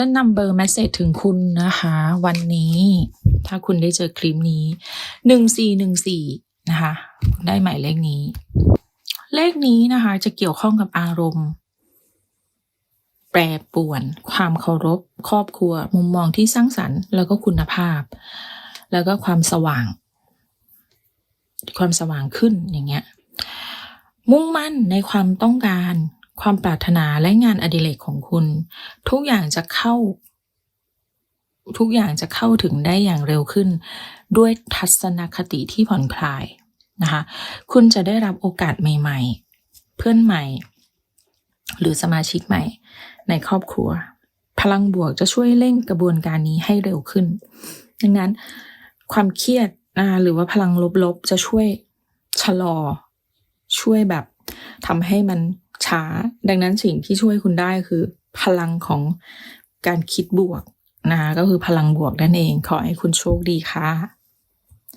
จะนำเบอร์ message ถึงคุณนะคะ วันนี้ ถ้าคุณได้เจอคลิปนี้หนึ่งสี่หนึ่งสี่นะคะ ได้หมายเลขนี้ เลขนี้นะคะ จะเกี่ยวข้องกับอารมณ์ แปรป่วน ความเคารพ ครอบครัว มุมมองที่สร้างสรรค์แล้วก็คุณภาพ แล้วก็ความสว่าง ความสว่างขึ้นอย่างเงี้ยมุ่งมั่นในความต้องการ ความปรารถนาและงานอดิเรกของคุณ ทุกอย่างจะเข้า ทุกอย่างจะเข้าถึงได้อย่างเร็วขึ้น ด้วยทัศนคติที่ผ่อนคลายนะคะคุณจะได้รับโอกาสใหม่ ๆ เพื่อนใหม่ หรือสมาชิกใหม่ ในครอบครัว พลังบวกจะช่วยเร่งกระบวนการนี้ให้เร็วขึ้น ดังนั้น ความเครียดหรือว่าพลังลบๆ จะช่วยชะลอ ช่วยแบบทำให้มัน ช้า ดังนั้นสิ่งที่ช่วยคุณได้คือพลังของการคิดบวกนะคะก็คือพลังบวกนั่นเอง ขอให้คุณโชคดีค่ะ